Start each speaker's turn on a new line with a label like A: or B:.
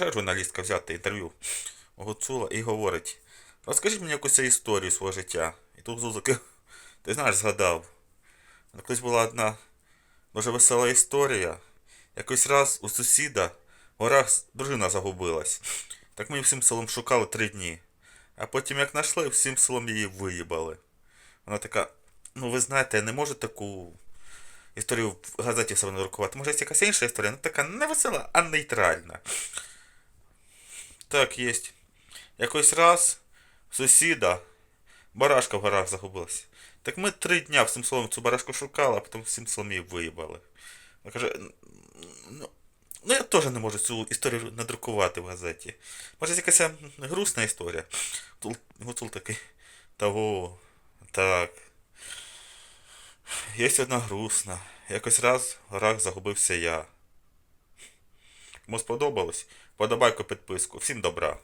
A: Журналістка взяти інтерв'ю Гуцула і говорить: розкажіть мені якусь історію свого життя. І тут такий, ти знаєш, згадав. Колись була одна дуже весела історія. Якось раз у сусіда в горах дружина загубилась. Так ми всім селом шукали три дні. А потім, як знайшли, всім селом її виїбали. Вона така, ну ви знаєте, я не можу таку історію в газеті все надрукувати. Може, є якась інша історія, ну така не весела, а нейтральна. Так, єсть. Якось раз сусіда барашка в горах загубилась. Так ми три дня всім словом цю барашку шукали, а потім всім словом її виїбали. Вона каже, ну, ну я теж не можу цю історію надрукувати в газеті. Може, якась грустна історія. Гуцул, Гуцул такий. Того, так. Є одна грустна. Якось раз в горах загубився я. Кому сподобалось? Подобайку підписку. Всім добра.